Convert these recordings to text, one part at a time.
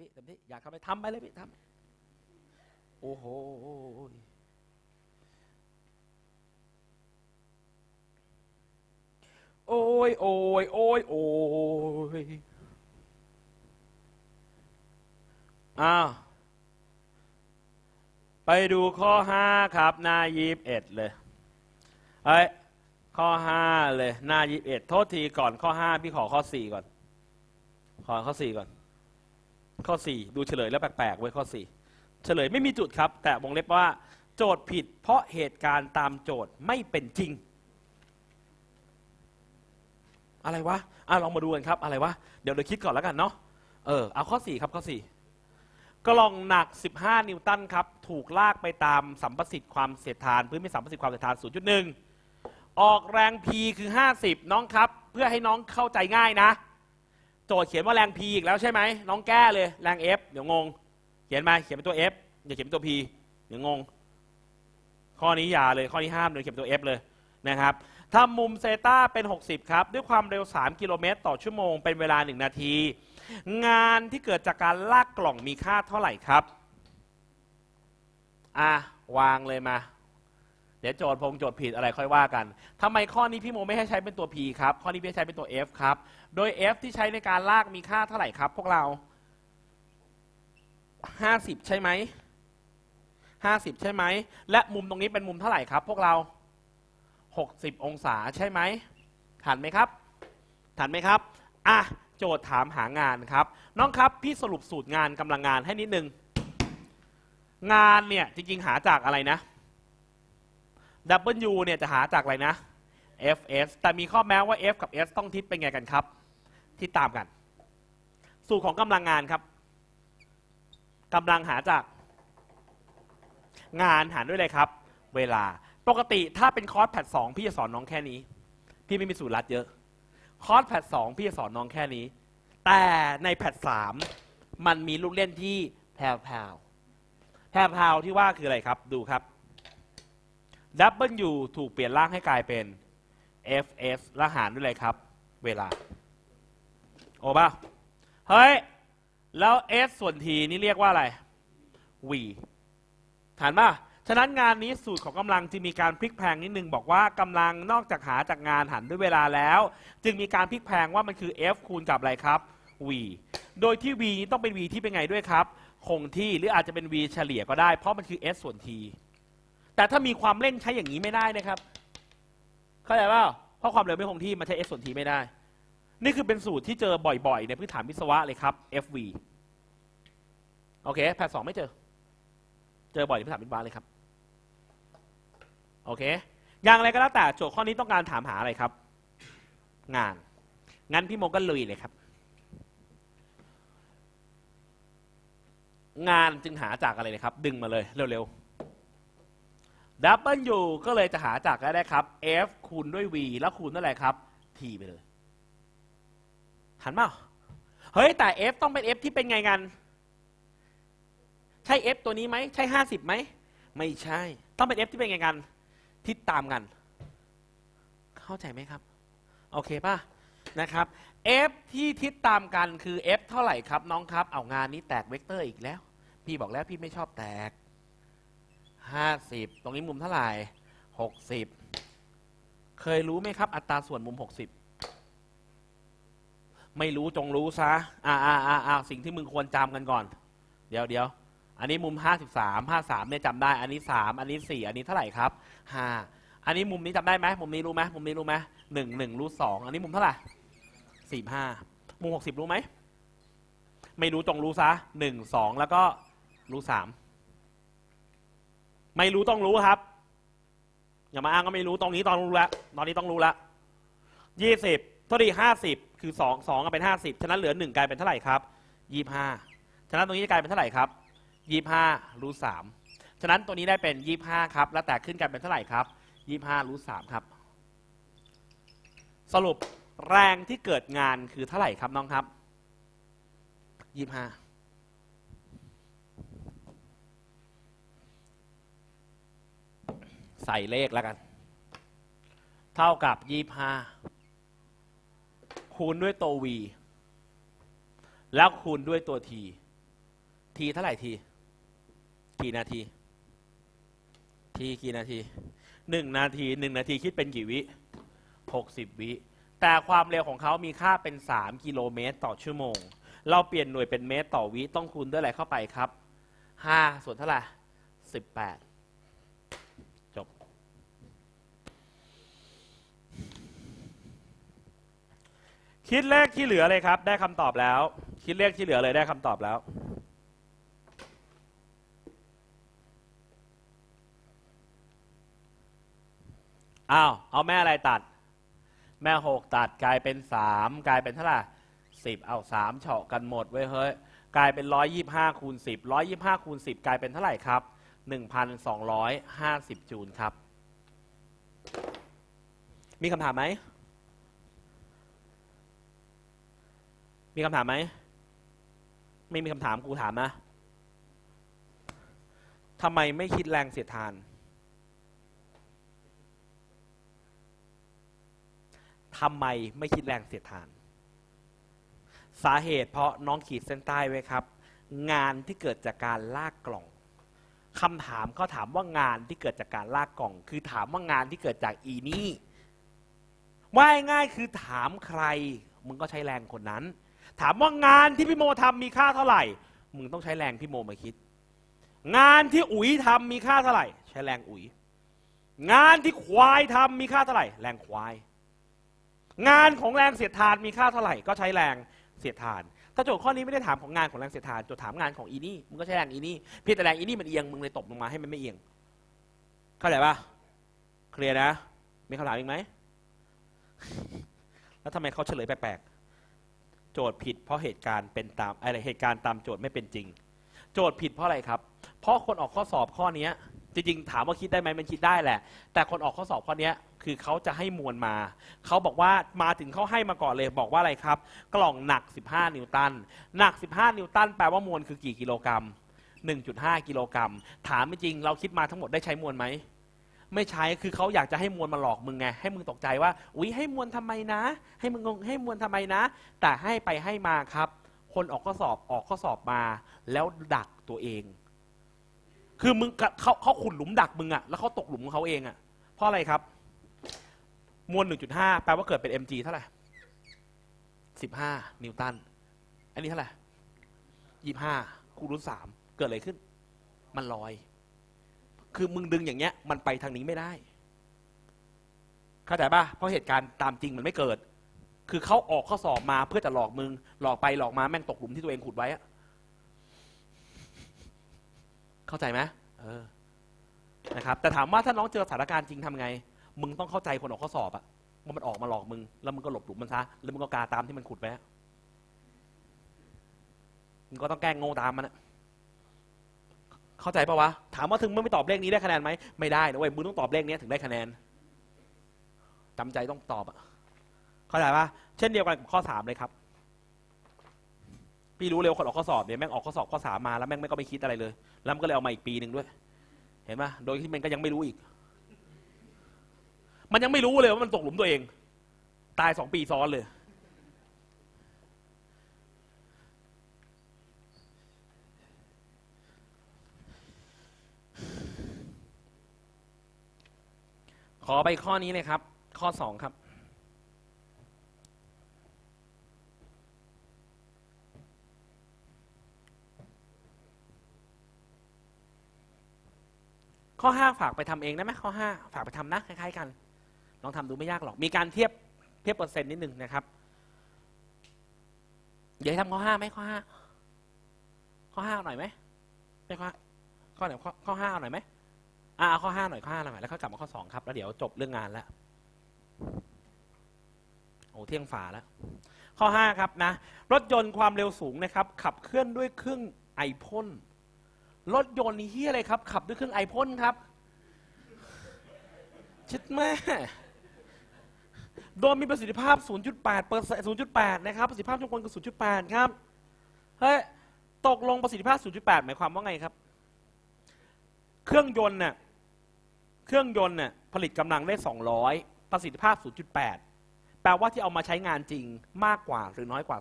พี่เต็มที่อยากทำไรทำไปเลยพี่ทำโอ้โหโอ้ยโอ้ยโอ้ยโอ้ยอ้าวไปดูข้อห้าครับหน้ายีบเอ็ดเลยเอ้ยข้อห้าเลยหน้ายีบเอ็ดโทษทีก่อนข้อห้าพี่ขอข้อสี่ก่อน ขอข้อสี่ก่อน ข้อสี่ดูเฉลยแล้วแปลกๆไว้ยข้อสี่เฉลยไม่มีจุดครับ แต่วงเล็บว่า โจทย์ผิด เพราะเหตุการณ์ตามโจทย์ไม่เป็นจริง อะไรวะอะลองมาดูกันครับ อะไรวะ เดี๋ยวเราคิดก่อนแล้วกันเนาะเออเอาข้อสี่ครับข้อสี่กล่องหนัก 15 นิวตันครับ ถูกลากไปตามสัมประสิทธิ์ความเสียดทาน พื้นมีสัมประสิทธิ์ความเสียดทาน 0.1 ออกแรง P คือ 50 น้องครับ เพื่อให้น้องเข้าใจง่ายนะ โจทย์เขียนว่าแรง P อีกแล้วใช่ไหมน้องแก้เลยแรง F เดี๋ยวงง เขียนมาเขียนเป็นตัว F อย่าเขียนเป็นตัว P เดี๋ยวงง ข้อนี้อย่าเลยข้อนี้ห้ามเลยเขียนเป็นตัว F เลยนะครับถ้ามุมเซตาเป็น 60 ครับ ด้วยความเร็ว 3 กิโลเมตร ต่อชั่วโมง เป็นเวลา 1 นาที งานที่เกิดจากการลากกล่องมีค่าเท่าไหร่ครับ อะ วางเลยมา เดี๋ยวโจทย์พงโจทย์ผิดอะไรค่อยว่ากันทำไมข้อนี้พี่โมไม่ให้ใช้เป็นตัว P ครับ ข้อนี้พี่ใช้เป็นตัว F ครับ โดย F ที่ใช้ในการลากมีค่าเท่าไหร่ครับ พวกเรา 50 ใช่ไหม 50 ใช่ไหม และมุมตรงนี้เป็นมุมเท่าไหร่ครับ พวกเรา 60 องศาใช่ไหมทันไหมครับทันไหมครับ อะ โจทย์ถามหางานครับ น้องครับพี่สรุปสูตรงานกำลังงานให้นิดนึง งานเนี่ยจริงๆหาจากอะไรนะ W เนี่ยจะหาจากอะไรนะ Fs แต่มีข้อแม้ว่า F กับ S ต้องทิศเป็นไงกันครับ ทิศตามกัน สูตรของกำลังงานครับกำลังหาจากงานหารด้วยอะไรครับ เวลาปกติถ้าเป็นคอร์สแพทสองพี่จะสอนน้องแค่นี้ พี่ไม่มีสูตรลัดเยอะ คอร์สแพทสองพี่จะสอนน้องแค่นี้ แต่ในแพทสามมันมีลูกเล่นที่แพรวพรวแพรวพรวที่ว่าคืออะไรครับดูครับ W ถูกเปลี่ยนร่างให้กลายเป็น Fs และหารด้วยอะไรครับ เวลา โอ้ป่ะเฮ้ย แล้ว S ส่วน T นี่เรียกว่าอะไร V ฐานป่ะฉะนั้นงานนี้สูตรของกำลังจึงมีการพลิกแพลงนิดนึง บอกว่ากำลังนอกจากหาจากงานหันด้วยเวลาแล้ว จึงมีการพลิกแพลงว่ามันคือ F คูณกับอะไรครับ V โดยที่ V นี้ต้องเป็น V ที่เป็นไงด้วยครับ คงที่หรืออาจจะเป็น V เฉลี่ยก็ได้เพราะมันคือ S ส่วน T แต่ถ้ามีความเร่งใช้อย่างนี้ไม่ได้นะครับ เข้าใจป่าเพราะความเร็วไม่คงที่มันใช้ S ส่วน T ไม่ได้ นี่คือเป็นสูตรที่เจอบ่อยๆ ในพื้นฐานวิศวะเลยครับ FV โอเคแพทสองไม่เจอ เจอบ่อยในพื้นฐานวิศวะเลยครับ โอเค อย่างไรก็แล้วแต่โจทย์ข้อนี้ต้องการถามหาอะไรครับ งาน งั้นพี่โมก็ลุยเลยครับ งานจึงหาจากอะไรเลยครับ ดึงมาเลยเร็วๆ W ก็เลยจะหาจากอะได้ครับ F คูณด้วย V แล้วคูณด้วยอะไรครับ T ไปเลย หันมาเฮ้ย แต่ F ต้องเป็น F ที่เป็นไงกัน ใช่ F ตัวนี้ไหม ใช่50ไหม ไม่ใช่ ต้องเป็น F ที่เป็นไงกัน ทิศตามกัน เข้าใจไหมครับ โอเคป่ะ นะครับ F ที่ทิศตามกันคือ F เท่าไหร่ครับน้องครับ เอางานนี้แตกเวกเตอร์อีกแล้ว พี่บอกแล้วพี่ไม่ชอบแตก 50ตรงนี้มุมเท่าไหร่60เคยรู้ไหมครับ อัตราส่วนมุม60ไม่รู้จงรู้ซะอ่าอ่าอ่าอ่าสิ่งที่มึงควรจำกันก่อน เดี๋ยวเดี๋ยวอันนี้มุม53 53เนี่ยจำได้ อันนี้3อันนี้4อันนี้เท่าไหร่ครับ5อันนี้มุมนี้จำได้ไหมมุมนี้รู้ไหมมุมนี้รู้ไหมหนึ่งหนึ่งรู้สองอันนี้มุมเท่าไหร่สี่ห้ามุมหกสิบรู้ไหมไม่รู้จงรู้ซะหนึ่งสองแล้วก็รู้สาม ไม่รู้ต้องรู้ครับ อย่ามาอ้างก็ไม่รู้ตรงนี้ต้องรู้แล้วตอนนี้ต้องรู้แล้วยี่สิบเท่าดีห้าสิบคือสองสองเป็นห้าสิบฉะนั้นเหลือหนึ่งกลายเป็นเท่าไหร่ครับยี่ห้าฉะนั้นตรงนี้จะกลายเป็นเท่าไหร่ครับยี่ห้ารู้สามฉะนั้นตัวนี้ได้เป็นยี่ห้าครับ แล้วแตกขึ้นกลายเป็นเท่าไหร่ครับยี่ห้ารู้สามครับ สรุปแรงที่เกิดงานคือเท่าไหร่ครับน้องครับยี่ห้าใส่เลขแล้วกัน เท่ากับยี่ห้าคูณด้วยตัว v แล้วคูณด้วยตัว t ทีเท่าไหร่ทีกี่นาทีทีกี่นาทีหนึ่งนาทีหนึ่งนาทีคิดเป็นกี่วิหกสิบวิ แต่ความเร็วของเขามีค่าเป็นสามกิโลเมตรต่อชั่วโมง เราเปลี่ยนหน่วยเป็นเมตรต่อวิต้องคูณด้วยอะไรเข้าไปครับห้าส่วนเท่าไหร่สิบแปด คิดเลขที่เหลือเลยครับ ได้คำตอบแล้ว คิดเลขที่เหลือเลยได้คำตอบแล้ว อ้าว เอาแม่อะไรตัด แม่หกตัดกลายเป็นสามกลายเป็นเท่าไหร่สิบเอาสามเฉาะกันหมดไว้ยเฮ้ยกลายเป็นร้อยยี่ห้าคูณสิบร้อยยี่ห้าคูณสิบกลายเป็นเท่าไหร่ครับหนึ่งพันสองร้อยห้าสิบจูลครับ มีคำถามไหม มีคำถามไหม ไม่มีคำถามกูถามนะทำไมไม่คิดแรงเสียดทาน ทำไมไม่คิดแรงเสียดทาน สาเหตุเพราะน้องขีดเส้นใต้ไว้ครับ งานที่เกิดจากการลากกล่องคำถามเขาถามว่างานที่เกิดจากการลากกล่อง คือถามว่างานที่เกิดจากอีนี่ว่าง่ายคือถามใคร มึงก็ใช้แรงคนนั้น ถามว่างานที่พี่โมทำมีค่าเท่าไหร่ มึงต้องใช้แรงพี่โมมาคิด งานที่อุ๋ยทำมีค่าเท่าไหร่ ใช้แรงอุ๋ย งานที่ควายทำมีค่าเท่าไหร่ แรงควาย งานของแรงเสียดทานมีค่าเท่าไหร่ ก็ใช้แรงเสียดทาน ถ้าโจทย์ข้อนี้ไม่ได้ถามของงานของแรงเสียดทาน โจทย์ถามงานของอีนี่ มึงก็ใช้แรงอีนี่ เพียงแต่แรงอีนี่มันเอียง มึงเลยตบลงมาให้มันไม่เอียง เข้าใจปะเคลียร์นะ มีคำถามอีกไหม แล้วทำไมเขาเฉลยแปลก โจทย์ผิดเพราะเหตุการณ์เป็นตามอะไรเหตุการณ์ตามโจทย์ไม่เป็นจริง โจทย์ผิดเพราะอะไรครับ เพราะคนออกข้อสอบข้อนี้จริงๆ ถามว่าคิดได้ไหมมันคิดได้แหละ แต่คนออกข้อสอบข้อนี้คือเขาจะให้มวลมา เขาบอกว่ามาถึงเขาให้มาก่อนเลยบอกว่าอะไรครับ กล่องหนัก 15 นิวตัน หนัก 15 นิวตัน แปลว่ามวลคือกี่กิโลกรัม 1.5 กิโลกรัม ถามจริงเราคิดมาทั้งหมดได้ใช้มวลไหม ไม่ใช้คือเขาอยากจะให้มวลมาหลอกมึงไงให้มึงตกใจว่าอุ๊ยให้มวลทำไมนะ ให้มึงงงให้มวลทำไมนะ แต่ให้ไปให้มาครับ คนออกข้อสอบออกข้อสอบมา แล้วดักตัวเอง คือมึงเขาเขาขุดหลุมดักมึงอะแล้วเขาตกหลุมของเขาเองอะเพราะอะไรครับ มวล 1.5 แปลว่าเกิดเป็น mg เท่าไหร่15 นิวตัน อันนี้เท่าไหร่25คูณรูท3เกิดอะไรขึ้น มันลอย คือมึงดึงอย่างเงี้ย มันไปทางนี้ไม่ได้เข้าใจป่ะเพราะเหตุการณ์ตามจริงมันไม่เกิด คือเขาออกข้อสอบมาเพื่อจะหลอกมึง หลอกไปหลอกมาแม่งตกหลุมที่ตัวเองขุดไว้อะเข้าใจไหมเออนะครับ แต่ถามว่าถ้าน้องเจอสถานการณ์จริงทำไง มึงต้องเข้าใจคนออกข้อสอบอะว่ามันออกมาหลอกมึง แล้วมึงก็หลบหลุมมันซะแล้วมึงก็กาตามที่มันขุดไว้มึงก็ต้องแกล้งโง่ตามมันอะ เข้าใจปะวะ ถามว่าถึงมึงไม่ตอบเลขนี้ได้คะแนนไหมไม่ได้นะเว้ยมึงต้องตอบเลขนี้ถึงได้คะแนนจำใจต้องตอบอะเข้าใจปะเช่นเดียวกันกับข้อสามเลยครับพี่รู้เร็วคนออกข้อสอบเนี่ยแม่งออกข้อสอบข้อสามมาแล้วแม่งไม่ก็ไม่คิดอะไรเลยแล้วมันก็เลยเอามาอีกปีหนึ่งด้วย เห็นปะโดยที่มันก็ยังไม่รู้อีก มันยังไม่รู้เลยว่ามันตกหลุมตัวเอง ตายสองปีซ้อนเลย อไปข้อนี้เลยครับ ข้อสองครับ ข้อห้าฝากไปทำเองได้ไหมข้อห้าฝากไปทำนะคล้ายๆกัน ลองทำดูไม่ยากหรอก มีการเทียบเทียบเปอร์เซ็นต์นิดหนึ่งนะครับ เดี๋ยวให้ทำข้อห้าไหมข้อห้าข้อห้าหน่อยไหมไม่ข้อข้อไหนข้อข้อห้าหน่อยไหม อ่าข้อห้าหน่อยข้อห้าหน่อยแล้วก็กลับมาข้อสองครับแล้วเดี๋ยวจบเรื่องงานแล้วโอ้เที่ยงฝาแล้ว ข้อห้าครับนะรถยนต์ความเร็วสูงนะครับ ขับเคลื่อนด้วยเครื่องไอพ่นรถยนต์นี่เฮียอะไรครับ ขับด้วยเครื่องไอพ่นครับชิดแม่โดยมีประสิทธิภาพ 0.8เปอร์เซ็นต์0.8 นะครับ ประสิทธิภาพช่วงกลคือ 0.8 ครับ เฮ้ย ตกลงประสิทธิภาพ 0.8 หมายความว่าไงครับ เครื่องยนต์น่ะ เครื่องยนต์น่ะผลิตกำลังได้ 200 ประสิทธิภาพ 0.8 แปลว่าที่เอามาใช้งานจริงมากกว่าหรือน้อยกว่า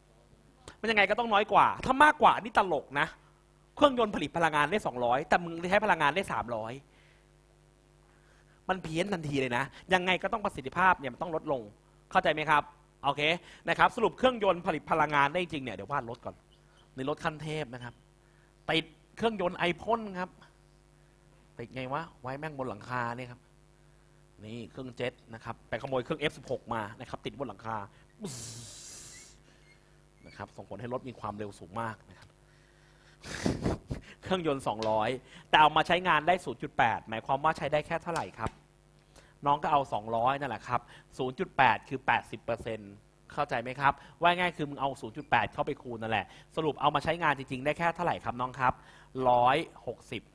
200 มันยังไงก็ต้องน้อยกว่า ถ้ามากกว่านี่ตลกนะ เครื่องยนต์ผลิตพลังงานได้ 200 แต่มึงใช้พลังงานได้ 300 มันเพี้ยนทันทีเลยนะ ยังไงก็ต้องประสิทธิภาพเนี่ยมันต้องลดลง เข้าใจไหมครับ โอเค นะครับ สรุปเครื่องยนต์ผลิตพลังงานได้จริงเนี่ย เดี๋ยววาดรถก่อน ในรถขั้นเทพนะครับ ติดเครื่องยนต์ไอพ่นครับ ติดไงวะไว้แม่งบนหลังคาเนี่ยครับนี่เครื่องเจ็ตนะครับไปขโมยเครื่อง F16 มานะครับติดบนหลังคานะครับส่งผลให้รถมีความเร็วสูงมากนะครับเครื่องยนต์ 200 แต่เอามาใช้งานได้ 0.8 หมายความว่าใช้ได้แค่เท่าไหร่ครับ น้องก็เอา 200 นั่นแหละครับ 0.8 คือ 80%เข้าใจไหมครับ ว่าง่ายคือมึงเอา 0.8 เข้าไปคูณนั่นแหละ สรุปเอามาใช้งานจริง ๆ ได้แค่เท่าไหร่ครับน้องครับ 160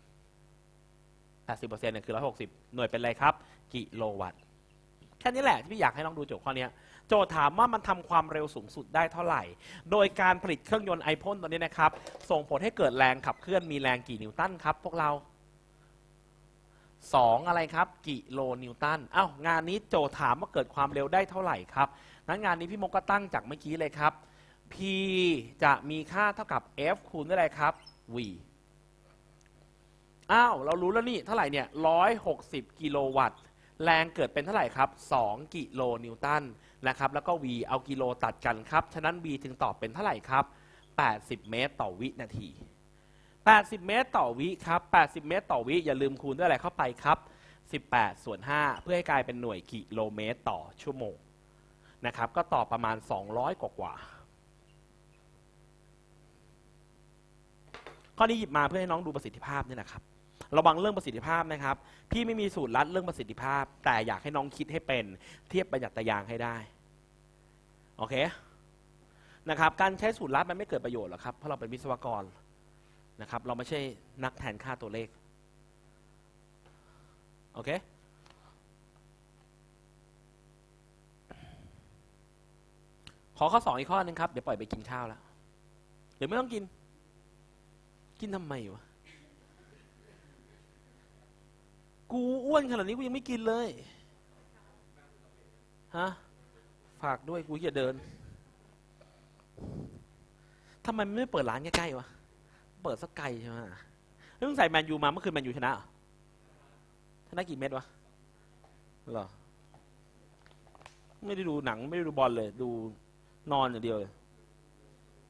80%เนี่ยคือ 160 หน่วยเป็นอะไรครับ กิโลวัตต์แค่นี้แหละที่พี่อยากให้น้องดูโจทย์ข้อนี้โจทย์ถามว่ามันทำความเร็วสูงสุดได้เท่าไหร่ โดยการผลิตเครื่องยนต์ไอพ่นตัวนี้นะครับ ส่งผลให้เกิดแรงขับเคลื่อนมีแรงกี่นิวตันครับ พวกเรา 2 อะไรครับ กิโลนิวตันอ้างานนี้โจทย์ถามว่าเกิดความเร็วได้เท่าไหร่ครับงั้นงานนี้พี่มกก็ตั้งจากเมื่อกี้เลยครับ P จะมีค่าเท่ากับ F คูณด้วยอะไรครับ V อ้าว เรารู้แล้วนี่ เท่าไหร่เนี่ย160กิโลวัตต์ แรงเกิดเป็นเท่าไหร่ครับ2กิโลนิวตันนะครับ แล้วก็ V เอากิโลตัดกันครับ ฉะนั้น V ถึงตอบเป็นเท่าไหร่ครับ80เมตรต่อวินาที 80 เมตรต่อวิครับ80 เมตรต่อวิ อย่าลืมคูณด้วยอะไรเข้าไปครับ 18 ส่วน 5 เพื่อให้กลายเป็นหน่วยกิโลเมตรต่อชั่วโมงนะครับ ก็ตอบประมาณ 200 กว่ากว่า ข้อนี้หยิบมาเพื่อให้น้องดูประสิทธิภาพนี่นะครับ ระวังเรื่องประสิทธิภาพนะครับ พี่ไม่มีสูตรลัดเรื่องประสิทธิภาพ แต่อยากให้น้องคิดให้เป็น เทียบประหยัดตะยางให้ได้ โอเค นะครับ การใช้สูตรลัดมันไม่เกิดประโยชน์หรอกครับ เพราะเราเป็นวิศวกรนะครับ เราไม่ใช่นักแทนค่าตัวเลข โอเคขอข้อสองอีกข้อหนึงครับ เดี๋ยวปล่อยไปกินข้าวแล้วหรือไม่ต้องกิน กินทำไมวะ กู อ้วนขนาดนี้กูยังไม่กินเลยฮะฝากด้วยกูจะเดินทำไมไม่เปิดร้านใกล้ๆวะเปิดสักไกลใช่ไหมเรื่องใส่แมนยูมาเมื่อคืนแมนยูชนะชนะกี่เม็ดวะหรอไม่ได้ดูหนังไม่ได้ดูบอลเลย ดูนอนอย่างเดียวเลย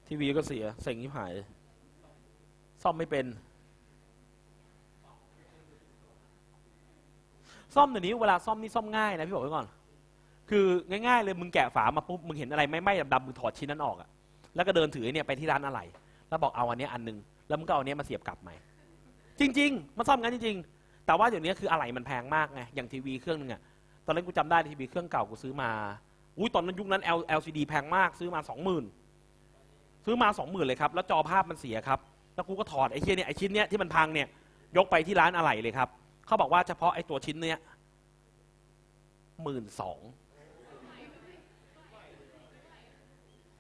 ทีวีก็เสียเซ็งที่หาย ซ่อมไม่เป็น ซ่อมเดี๋ยวนี้เวลาซ่อมนี่ซ่อมง่ายนะพี่บอกไว้ก่อน คือง่ายๆเลยมึงแกะฝามาปุ๊บมึงเห็นอะไรไม่ไหม้ดำๆมึงถอดชิ้นนั้นออกอะแล้วก็เดินถือเนี่ยไปที่ร้านอะไร แล้วบอกเอาอันนี้อันหนึง แล้วมึงก็เอาอันเนี้ยมาเสียบกลับใหม่ จริง ๆมันซ่อมงั้นจริงๆ แต่ว่าเดี๋ยวนี้คืออะไรมันแพงมากไง อย่างทีวีเครื่องนึงอะตอนนั้นกูจำได้ทีวีเครื่องเก่ากูซื้อมา อุ้ยตอนนั้นยุคนั้น L LCD แพงมากซื้อมาสองหมื่นซื้อมาสองหมื่นเลยครับ แล้วจอภาพมันเสียครับ แล้วกูก็ถอดไอ้เชี่ยเนี่ยไอ้ชิ้นเนี้ยที่มันพังเนี่ยยกไปที่ร้านอะไหล่เลยครับ เขาบอกว่าเฉพาะไอ้ตัวชิ้นเนี้ยหมื่นสอง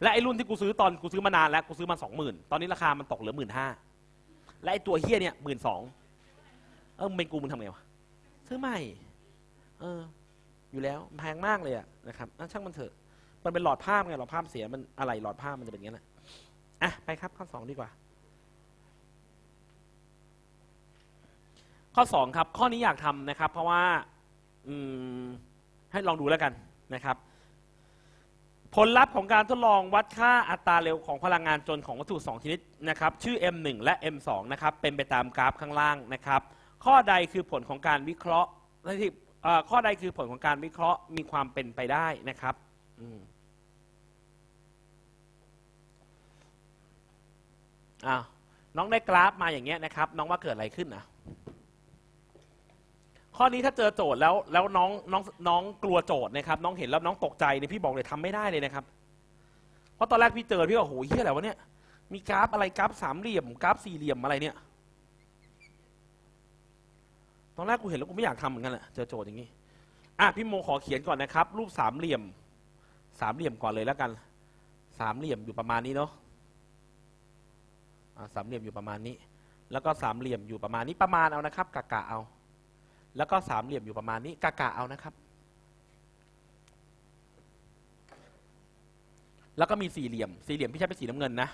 และไอ้รุ่นที่กูซื้อตอนกูซื้อมานานแล้วกูซื้อมาสองหมื่นตอนนี้ราคามันตกเหลือหมื่นห้าและไอ้ตัวเฮี้ยเนี่ยหมื่นสองเออมึงเป็นกูมึงทำไงวะซื้อใหม่เอออยู่แล้วแพงมากเลยอะนะครับอะช่างมันเถอะมันเป็นหลอดภาพไงหลอดภาพเสียมันอะไรหลอดภาพมันจะเป็นอย่างนั้นนะอะไปครับข้อสองดีกว่า ข้อสองครับ ข้อนี้อยากทำนะครับ เพราะว่าให้ลองดูแล้วกันนะครับ ผลลัพธ์ของการทดลองวัดค่าอัตราเร็วของพลังงานจนของวัตถุ 2 ชนิดนะครับ ชื่อ M1 และ M2 นะครับ เป็นไปตามกราฟข้างล่างนะครับ ข้อใดคือผลของการวิเคราะห์ที่ข้อใดคือผลของการวิเคราะห์มีความเป็นไปได้นะครับอ้าวน้องได้กราฟมาอย่างเงี้ยนะครับ น้องว่าเกิดอะไรขึ้นนะ ข้อนี้ถ้าเจอโจทย์แล้วแล้วน้องน้องน้องกลัวโจทย์นะครับ น้องเห็นแล้วน้องตกใจเนี่ยพี่บอกเลยทำไม่ได้เลยนะครับ เพราะตอนแรกพี่เจอพี่ก็โอ้โหเฮียอะไรวะเนี่ยมีกราฟอะไรกราฟสามเหลี่ยมกราฟสี่เหลี่ยมอะไรเนี่ยตอนแรกกูเห็นแล้วกูไม่อยากทำเหมือนกันแหละเจอโจทย์อย่างนี้อะพี่โมขอเขียนก่อนนะครับ รูปสามเหลี่ยม สามเหลี่ยมก่อนเลยแล้วกันสามเหลี่ยมอยู่ประมาณนี้เนาะอะสามเหลี่ยมอยู่ประมาณนี้ แล้วก็สามเหลี่ยมอยู่ประมาณนี้ประมาณเอานะครับกะกะเอา แล้วก็สามเหลี่ยมอยู่ประมาณนี้กะกะเอานะครับ แล้วก็มีสี่เหลี่ยม สี่เหลี่ยมพี่ใช้เป็นสีน้ำเงินนะ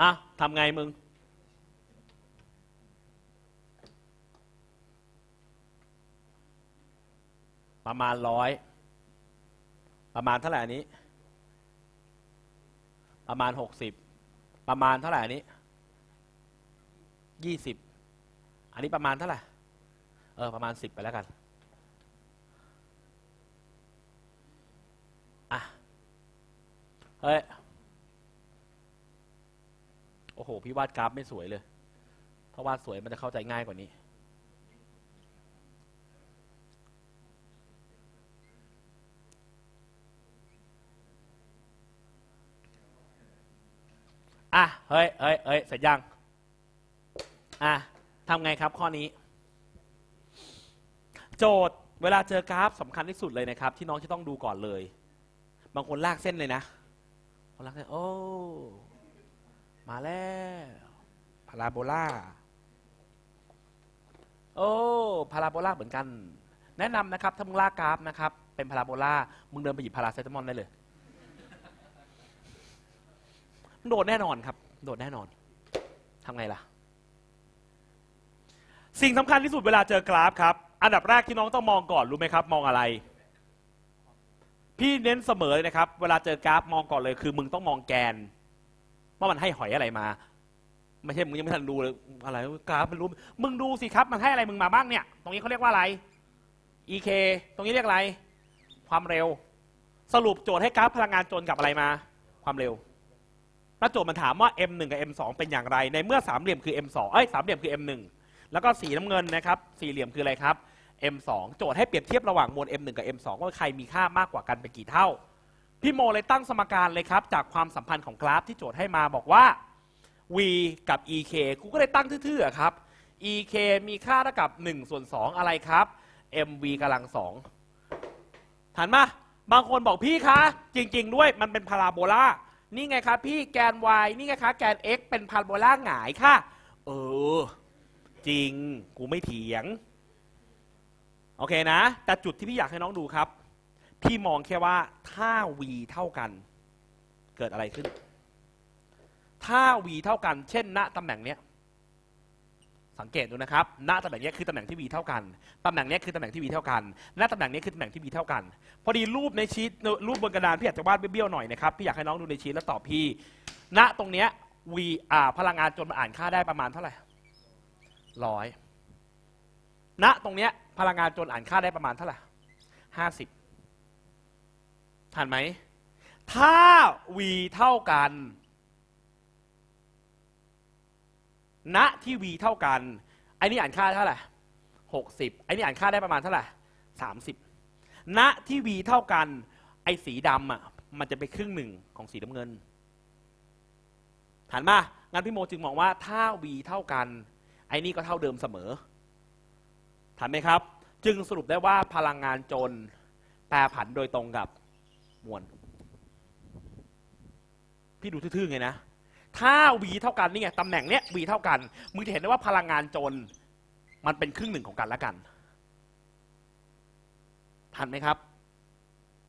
อะทำไงมึง ประมาณร้อย ประมาณเท่าไหร่อันนี้ ประมาณหกสิบประมาณเท่าไหร่อันนี้ยี่สิบอันนี้ประมาณเท่าไหร่เออประมาณสิบไปแล้วกันอะเฮ้ยโอ้โห พี่วาดกราฟไม่สวยเลย ถ้าวาดสวยมันจะเข้าใจง่ายกว่านี้ อะเฮ้ยเฮ้ยเฮ้ยเสร็จยังอะทำไงครับข้อนี้ โจทย์เวลาเจอกราฟสำคัญที่สุดเลยนะครับ ที่น้องจะต้องดูก่อนเลย บางคนลากเส้นเลยนะคนลากเส้นโอ้มาแล้วพาราโบลาโอ้พาราโบลาเหมือนกัน แนะนำนะครับถ้ามึงลากกราฟนะครับ เป็นพาราโบลามึงเดินไปหยิบพาราเซตามอลได้เลย โดดแน่นอนครับ โดดแน่นอนทำไงล่ะ สิ่งสำคัญที่สุดเวลาเจอกราฟครับ อันดับแรกที่น้องต้องมองก่อนรู้ไหมครับ มองอะไร พี่เน้นเสมอเลยนะครับ เวลาเจอกราฟมองก่อนเลย คือ มึงต้องมองแกน ว่ามันให้หอยอะไรมา ไม่ใช่มึงยังไม่ทันดูเลยอะไรกราฟมันรู้ มึงดูสิครับ มันให้อะไรมึงมาบ้างเนี่ย ตรงนี้เขาเรียกว่าอะไร EK ตรงนี้เรียกอะไร ความเร็ว สรุปโจทย์ให้กราฟพลังงานจนกับอะไรมา ความเร็ว แล้วโจทย์มันถามว่า M1 กับ M2 เป็นอย่างไร ในเมื่อสามเหลี่ยมคือ M2 เอ้ยสามเหลี่ยมคือ M1 แล้วก็สีน้ำเงินนะครับสี่เหลี่ยมคืออะไรครับ M2 โจทย์ให้เปรียบเทียบระหว่างมวล M1 กับ M2 ว่าใครมีค่ามากกว่ากันเป็นกี่เท่า พี่โมเลยตั้งสมการเลยครับ จากความสัมพันธ์ของกราฟที่โจทย์ให้มาบอกว่า v กับ ek กูก็เลยตั้งทื่อๆครับ ek มีค่าเท่ากับ1ส่วน2อะไรครับ mv กำลัง2ถันมาบางคนบอกพี่คะจริง ๆ ด้วยมันเป็นพาราโบลา นี่ไงครับพี่แกน y นี่ไงคะแกน x เป็นพาราโบลาหงายค่ะ เออ จริง กูไม่เถียง โอเคนะ แต่จุดที่พี่อยากให้น้องดูครับ พี่มองแค่ว่าถ้า v เท่ากัน เกิดอะไรขึ้น ถ้า v เท่ากัน เช่นณตำแหน่งเนี้ย สังเกตดูนะครับ ณ ตำแหน่งนี้คือตำแหน่งที่ v เท่ากัน ตำแหน่งนี้คือตำแหน่งที่ v เท่ากัน ณ ตำแหน่งนี้คือตำแหน่งที่ v เท่ากัน พอดีรูปในชีตรูปบนกระดานพี่อยากจะวาดเบี้ยวๆหน่อยนะครับ พี่อยากให้น้องดูในชีตแล้วตอบพี่ ณ ตรงเนี้ย v อ่าพลังงานจนมันอ่านค่าได้ประมาณเท่าไหร่ร้อย ณ ตรงเนี้ยพลังงานจนอ่านค่าได้ประมาณเท่าไหร่ห้าสิบทันไหม ถ้า v เท่ากัน ณที่ v เท่ากันไอ้นี่อ่านค่าเท่าไหร่หกสิบไอ้นี่อ่านค่าได้ประมาณเท่าไหร่สามสิบณที่ v เท่ากัน ไอ้สีดำอะมันจะไปครึ่งหนึ่งของสีน้ำเงินถันมางั้นพี่โมจึงมองว่าถ้า v เท่ากัน ไอ้นี่ก็เท่าเดิมเสมอทันไหมครับ จึงสรุปได้ว่าพลังงานจนแปรผันโดยตรงกับมวล พี่ดูทื่อๆไงนะ ถ้า v เท่ากันนี่ไงตำแหน่งเนี้ย v เท่ากันมึงจะเห็นได้ว่าพลังงานจนมันเป็นครึ่งหนึ่งของกันและกันทันไหมครับ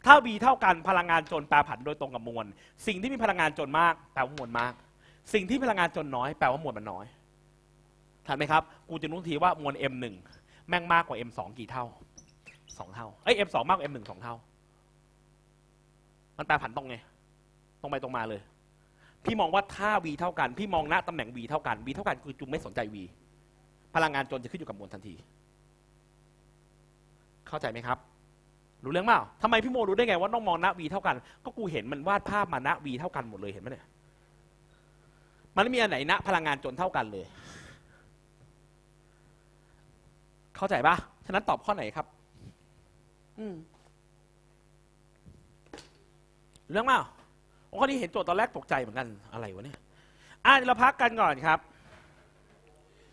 ถ้า v เท่ากันพลังงานจนแปรผันโดยตรงกับมวล สิ่งที่มีพลังงานจนมากแปลว่ามวลมาก สิ่งที่พลังงานจนน้อยแปลว่ามวลมันน้อยทันไหมครับ กูจะรู้ทีว่ามวล M1 แม่งมากกว่า M2 กี่เท่าสองเท่าเอ้ย M2 มากกว่า M1 สองเท่า มันแปรผันตรงไงตรงไปตรงมาเลย พี่มองว่าถ้า V เท่ากัน พี่มองหน้าตำแหน่ง V เท่ากัน V เท่ากันคือจุงไม่สนใจ V พลังงานจนจะขึ้นอยู่กับมวลทันที เข้าใจไหมครับ รู้เรื่องเปล่าทำไมพี่โมรู้ได้ไงว่าต้องมองหน้า V เท่ากัน ก็กูเห็นมันวาดภาพมาหน้า V เท่ากันหมดเลยเห็นไหมเนี่ย มันไม่มีอันไหนณพลังงานจนเท่ากันเลย เข้าใจปะฉะนั้นตอบข้อไหนครับ อืมเรื่องเปล่า ข้นี้เห็นโจทย์ตอนแรกตกใจเหมือนกันอะไรวะเนี่ยอะเราพักกันก่อนครับ